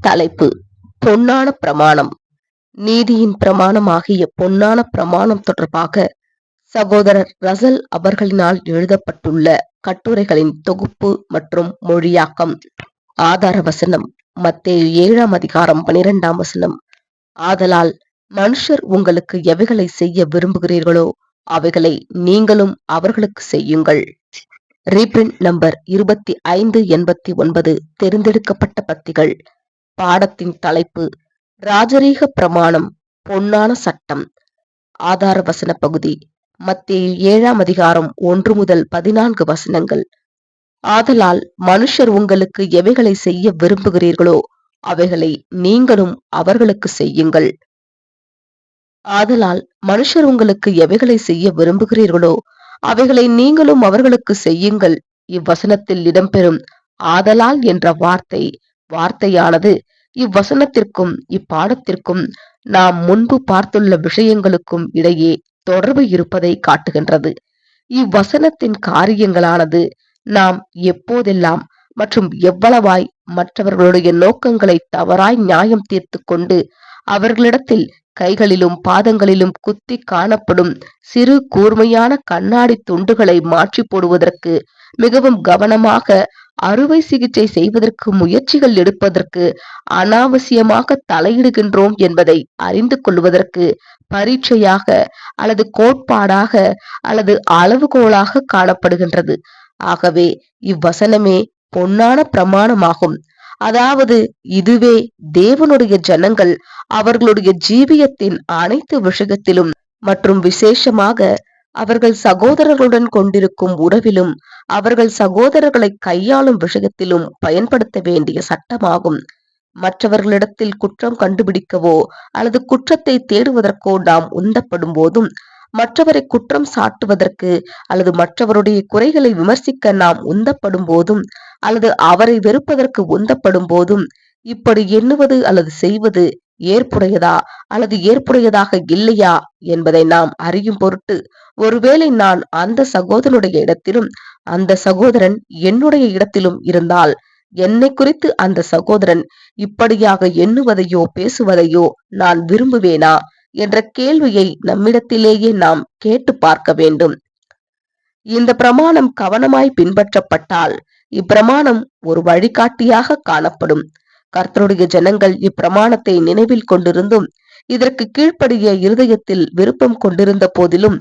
தலைப்பு. பொன்னான பிரமாணம். நீதியின் பிரமாணமாகிய பொன்னான பிரமாணம் தொடர்பாக சகோதரர் ரசல் அவர்களினால் எழுதப்பட்டுள்ள கட்டுரைகளின் தொகுப்பு மற்றும் மொழியாக்கம். ஆதார வசனம். மத்திய ஏழாம் அதிகாரம் பனிரெண்டாம் வசனம். ஆதலால் மனுஷர் உங்களுக்கு எவைகளை செய்ய விரும்புகிறீர்களோ அவைகளை நீங்களும் அவர்களுக்கு செய்யுங்கள். ரீபிரிண்ட் நம்பர் இருபத்தி ஐந்து எண்பத்தி ஒன்பது. தேர்ந்தெடுக்கப்பட்ட பத்திகள். பாடத்தின் தலைப்பு ராஜரீக பிரமாணம் பொன்னான சட்டம். ஆதார வசன பகுதி மத்திய ஏழாம் அதிகாரம் ஒன்று முதல் பதினான்கு வசனங்கள். ஆதலால் மனுஷர் உங்களுக்கு எவைகளை செய்ய விரும்புகிறீர்களோ அவைகளை நீங்களும் அவர்களுக்கு செய்யுங்கள். ஆதலால் மனுஷர் உங்களுக்கு எவைகளை செய்ய விரும்புகிறீர்களோ அவைகளை நீங்களும் அவர்களுக்கு செய்யுங்கள். இவ்வசனத்தில் இடம்பெறும் ஆதலால் என்ற வார்த்தை வார்த்தையானது இவ்வசனத்திற்கும் இப்பாடத்திற்கும் நாம் முன்பு பார்த்துள்ள விஷயங்களுக்கும் இடையே தொடர்பு இருப்பதை காட்டுகின்றது. இவ்வசனத்தின் காரியங்களானது நாம் எப்போதெல்லாம் மற்றும் எவ்வளவாய் மற்றவர்களுடைய நோக்கங்களை தவறாய் நியாயம் தீர்த்து கொண்டு அவர்களிடத்தில் கைகளிலும் பாதங்களிலும் குத்தி காணப்படும் சிறு கூர்மையான கண்ணாடி துண்டுகளை மாற்றி போடுவதற்கு மிகவும் கவனமாக அறுவை சிகிச்சை செய்வதற்கு முயற்சிகள் எடுப்பதற்கு அனாவசியமாக தலையிடுகின்றோம் என்பதை அறிந்து கொள்வதற்கு பரீட்சையாக அல்லது கோட்பாடாக அல்லது அளவுகோலாக காணப்படுகின்றது. ஆகவே இவ்வசனமே பொன்னான பிரமாணமாகும். அதாவது இதுவே தேவனுடைய ஜனங்கள் அவர்களுடைய ஜீவியத்தின் அனைத்து விஷயத்திலும் மற்றும் விசேஷமாக அவர்கள் சகோதரர்களுடன் கொண்டிருக்கும் உறவிலும் அவர்கள் சகோதரர்களை கையாளும் விஷயத்திலும் பயன்படுத்த வேண்டிய சட்டமாகும். மற்றவர்களிடத்தில் குற்றம் கண்டுபிடிக்கவோ அல்லது குற்றத்தை தேடுவதற்கோ நாம் உந்தப்படும் போதும் மற்றவரை குற்றம் சாட்டுவதற்கு அல்லது மற்றவருடைய குறைகளை விமர்சிக்க நாம் உந்தப்படும் போதும் அல்லது அவரை வெறுப்பதற்கு உந்தப்படும் போதும் இப்படி எண்ணுவது அல்லது செய்வது ஏற்புடையதா அல்லது ஏற்புடையதாக இல்லையா என்பதை நாம் அறியும் பொருட்டு ஒருவேளை நான் அந்த சகோதரனுடைய இடத்திலும் அந்த சகோதரன் என்னுடைய இடத்திலும் இருந்தால் என்னை குறித்து அந்த சகோதரன் இப்படியாக எண்ணுவதையோ பேசுவதையோ நான் விரும்புவேனா என்ற கேள்வியை நம்மிடத்திலேயே நாம் கேட்டு பார்க்க வேண்டும். இந்த பிரமாணம் கவனமாய் பின்பற்றப்பட்டால் இப்பிரமாணம் ஒரு வழிகாட்டியாக காணப்படும். கர்த்தருடைய ஜனங்கள் இப்பிரமாணத்தை நினைவில் கொண்டிருந்தும் இதற்கு கீழ்ப்படிய இருதயத்தில் விருப்பம் கொண்டிருந்த போதிலும்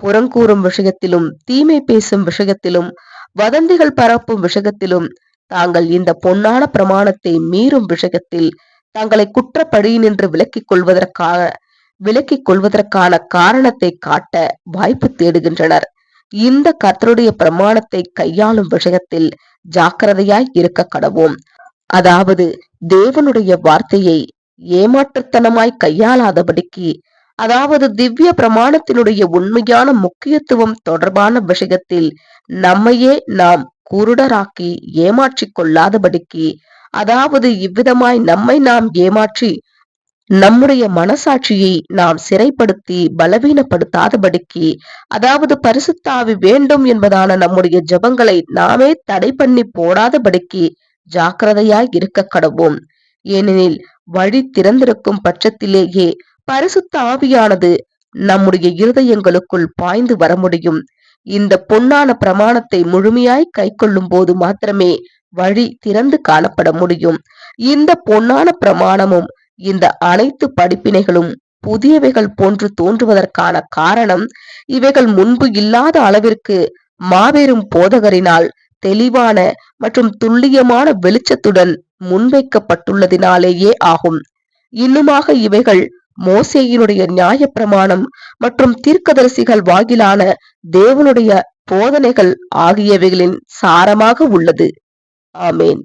புறங்கூறும் விஷயத்திலும் தீமை பேசும் விஷயத்திலும் வதந்திகள் பரப்பும் விஷயத்திலும் தாங்கள் இந்த பொன்னான பிரமாணத்தை மீறும் விஷயத்தில் தங்களை குற்றப்படியினின்று விலக்கிக் கொள்வதற்காக விலக்கிக் கொள்வதற்கான காரணத்தை காட்ட வாய்ப்பு தேடுகின்றனர். இந்த கர்த்தருடைய பிரமாணத்தை கையாளும் விஷயத்தில் ஜாக்கிரதையாய் இருக்க கடவோம். அதாவது தேவனுடைய வார்த்தையை ஏமாற்றுத்தனமாய் கையாளாதபடிக்கு அதாவது திவ்ய பிரமாணத்தினுடைய உண்மையான முக்கியத்துவம் தொடர்பான விஷயத்தில் நம்மையே நாம் குருடராக்கி ஏமாற்றிக் கொள்ளாதபடிக்கு அதாவது இவ்விதமாய் நம்மை நாம் ஏமாற்றி நம்முடைய மனசாட்சியை நாம் சிறைப்படுத்தி பலவீனப்படுத்தாதபடிக்கு அதாவது பரிசுத்தாவி வேண்டும் என்பதான நம்முடைய ஜபங்களை நாமே தடை பண்ணி போடாதபடிக்கு ஜாக்கிரதையாய் இருக்க கடவோம் ஏனெனில் வழி திறந்திருக்கும் பட்சத்திலேயே பரிசுத்த ஆவியானது நம்முடைய இருதயங்களுக்குள் பாய்ந்து வர முடியும். இந்த பொன்னான பிரமாணத்தை முழுமையாய் கை கொள்ளும் போது மாத்திரமே வழி திறந்து காணப்பட முடியும். இந்த பொன்னான பிரமாணமும் இந்த அனைத்து படிப்பினைகளும் புதியவைகள் போன்று தோன்றுவதற்கான காரணம் இவைகள் முன்பு இல்லாத அளவிற்கு மாபெரும் போதகரினால் தெளிவான மற்றும் துல்லியமான வெளிச்சத்துடன் முன்வைக்கப்பட்டுள்ளதினாலேயே ஆகும். இன்னுமாக இவைகள் மோசேயினுடைய நியாய பிரமாணம் மற்றும் தீர்க்கதரிசிகள் வாயிலான தேவனுடைய போதனைகள் ஆகியவைகளின் சாரமாக உள்ளது. ஆமேன்.